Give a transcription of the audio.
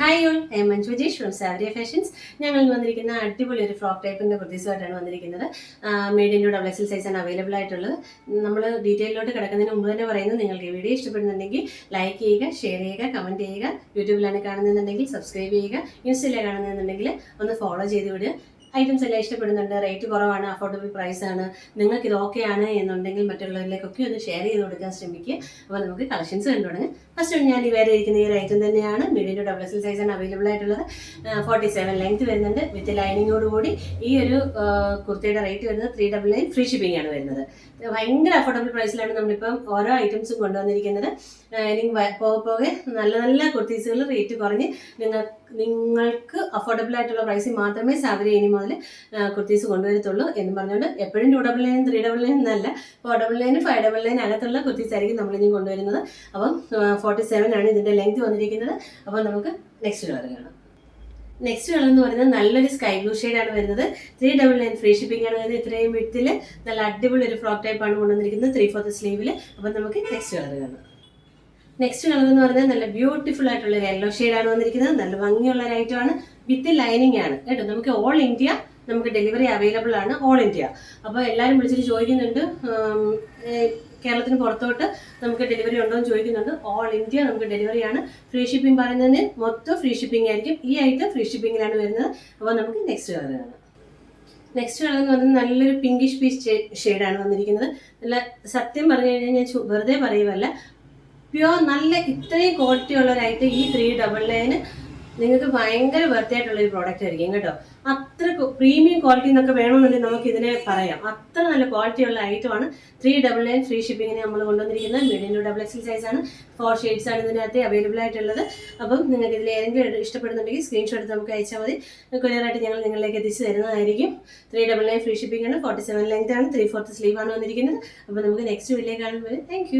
Hi all I Manju G from Savariya fashions ഞങ്ങൾ വന്നിരിക്കുന്ന അടിപൊളി ഒരു ഫ്രോക്ക് ടൈപ്പിന്റെ കുർത്തീസുമായിട്ടാണ് വന്നിരിക്കുന്നത്. മീഡിയം ഡബിൾ എക്സൽ സൈസാണ് അവൈലബിൾ ആയിട്ടുള്ളത്. നമ്മൾ ഡീറ്റെയിലോട്ട് കിടക്കുന്നതിന് മുമ്പ് തന്നെ പറയുന്നത് നിങ്ങൾക്ക് ഈ വീഡിയോ ഇഷ്ടപ്പെടുന്നുണ്ടെങ്കിൽ ലൈക്ക് ചെയ്യുക ഷെയർ ചെയ്യുക കമന്റ് ചെയ്യുക യൂട്യൂബിലാണ് കാണുന്നുണ്ടെങ്കിൽ സബ്സ്ക്രൈബ് ചെയ്യുക ഇൻസ്റ്റയിലാണ് കാണുന്നുണ്ടെങ്കിൽ ഒന്ന് ഫോളോ ചെയ്ത് വിടുക. ഐറ്റംസ് എല്ലാം ഇഷ്ടപ്പെടുന്നുണ്ട്. റേറ്റ് കുറവാണ് അഫോർഡബിൾ പ്രൈസ് ആണ്. നിങ്ങൾക്ക് ഇത് ഓക്കെ ആണ് എന്നുണ്ടെങ്കിൽ മറ്റുള്ളവരിലേക്കൊക്കെ ഒന്ന് ഷെയർ ചെയ്ത് കൊടുക്കാൻ ശ്രമിക്കുക അപ്പോൾ നമുക്ക് കളക്ഷൻസ് കണ്ടു തുടങ്ങാം. ഫസ്റ്റ് ഞാൻ ഈ വേറെ ഇരിക്കുന്ന ഈ ഒരു ഐറ്റം തന്നെയാണ്. മീഡിയം ഡബിൾ സൈസ് സൈസാണ് അവൈലബിൾ ആയിട്ടുള്ളത്. ഫോർട്ടി സെവൻ ലെങ്ത് വരുന്നുണ്ട്. വിത്ത് ലൈനിങ്ങോടുകൂടി ഈ ഒരു കുർത്തിയുടെ റേറ്റ് വരുന്നത് three double nine free shipping ആണ് വരുന്നത്. ഭയങ്കര അഫോർഡബിൾ പ്രൈസിലാണ് നമ്മളിപ്പം ഓരോ ഐറ്റംസും കൊണ്ടുവന്നിരിക്കുന്നത്. ഇനി പോകെ പോകെ നല്ല നല്ല കുർത്തീസുകൾ റേറ്റ് കുറഞ്ഞ് നിങ്ങൾ നിങ്ങൾക്ക് അഫോർഡബിൾ ആയിട്ടുള്ള പ്രൈസിൽ മാത്രമേ സാവരി ഇനി മുതൽ കുർത്തീസ് കൊണ്ടുവരത്തുള്ളൂ എന്ന് പറഞ്ഞുകൊണ്ട് എപ്പോഴും two double nine three double nine എന്നല്ല four double nine five double nine അകത്തുള്ള കുർത്തീസ് ആയിരിക്കും നമ്മളിനി കൊണ്ടുവരുന്നത്. അപ്പം ഫോർട്ടി സെവൻ ആണ് ഇതിന്റെ ലെങ്ത് വന്നിരിക്കുന്നത്. അപ്പം നമുക്ക് നെക്സ്റ്റ് കളർ കാണാം. നെക്സ്റ്റ് കളർ എന്ന് പറയുന്നത് നല്ലൊരു സ്കൈ ബ്ലൂ ആണ് വരുന്നത്. Three double nine free shipping ആണ് വരുന്നത്. ഇത്രയും വിട്ടിൽ നല്ല അടിപൊളി ഒരു ഫ്രോക്ക് ടൈപ്പ് ആണ് കൊണ്ടുവന്നിരിക്കുന്നത് ത്രീ ഫോർത്ത് സ്ലീവിൽ അപ്പം നമുക്ക് നെക്സ്റ്റ് കളർ കാണാം. നെക്സ്റ്റ് കളർ എന്ന് പറഞ്ഞാൽ നല്ല ബ്യൂട്ടിഫുൾ ആയിട്ടുള്ള യെല്ലോ ആണ് വന്നിരിക്കുന്നത്. നല്ല ഭംഗിയുള്ള ഒരു ആണ്. വിത്ത് ലൈനിങ് ആണ്. കേട്ടോ? നമുക്ക് ഓൾ ഇന്ത്യ നമുക്ക് ഡെലിവറി അവൈലബിൾ ആണ്. ഓൾ ഇന്ത്യ അപ്പോൾ എല്ലാവരും വിളിച്ചിട്ട് ചോദിക്കുന്നുണ്ട്. കേരളത്തിന് പുറത്തോട്ട് നമുക്ക് ഡെലിവറി ഉണ്ടോ എന്ന് ചോദിക്കുന്നുണ്ട്. ഓൾ ഇന്ത്യ നമുക്ക് ഡെലിവറി ആണ്. ഫ്രീ ഷിപ്പിംഗ് പറയുന്നതിന് മൊത്തം ഫ്രീ ഷിപ്പിംഗ് ആയിരിക്കും. ഈ ഐറ്റം ഫ്രീ ഷിപ്പിംഗിലാണ് വരുന്നത്. അപ്പോൾ നമുക്ക് നെക്സ്റ്റ് കളർ കാണാം. നെക്സ്റ്റ് കളർ എന്ന് പറയുന്നത് നല്ലൊരു പിങ്കിഷ് പീസ് ഷെയ്ഡാണ് വന്നിരിക്കുന്നത്. നല്ല സത്യം പറഞ്ഞു കഴിഞ്ഞാൽ ഞാൻ വെറുതെ പറയുമല്ല പ്യുവർ നല്ല ഇത്രയും ക്വാളിറ്റി ഉള്ള ഒരു ഐറ്റം ഈ ത്രീ ഡബിൾ നയന് നിങ്ങൾക്ക് ഭയങ്കര വെർത്തി ആയിട്ടുള്ള ഒരു പ്രോഡക്റ്റ് ആയിരിക്കും കേട്ടോ. അത്ര പ്രീമിയം ക്വാളിറ്റി എന്നൊക്കെ വേണമെന്നുണ്ടെങ്കിൽ നമുക്ക് ഇതിനെ പറയാം. അത്ര നല്ല ക്വാളിറ്റി ഉള്ള ഐറ്റമാണ് ത്രീ ഡബിൾ നയൻ ഫ്രീ ഷിപ്പിങ്ങിന് നമ്മൾ കൊണ്ടുവന്നിരിക്കുന്നത്. Medium two double XL size ആണ്. ഫോർ ഷെയ്ഡ്സ് ആണ് ഇതിനകത്ത് അവൈലബിൾ ആയിട്ടുള്ളത്. അപ്പം നിങ്ങൾക്ക് ഇതിൽ ഏതെങ്കിലും ഇഷ്ടപ്പെടുന്നുണ്ടെങ്കിൽ സ്ക്രീൻഷോട്ട് നമുക്ക് അയച്ചാൽ മതി. കൊറിയറായിട്ട് ഞങ്ങൾ നിങ്ങളിലേക്ക് എത്തിച്ചു തരുന്നതായിരിക്കും. Three double nine free shipping ആണ്. ഫോർട്ടി സെവൻ ലെങ്ത് ആണ്. ത്രീ ഫോർത്ത് സ്ലീവ് ആണ് വന്നിരിക്കുന്നത്. അപ്പോൾ നമുക്ക് നെക്സ്റ്റ് വീഡിയോ കാണുമ്പോൾ താങ്ക്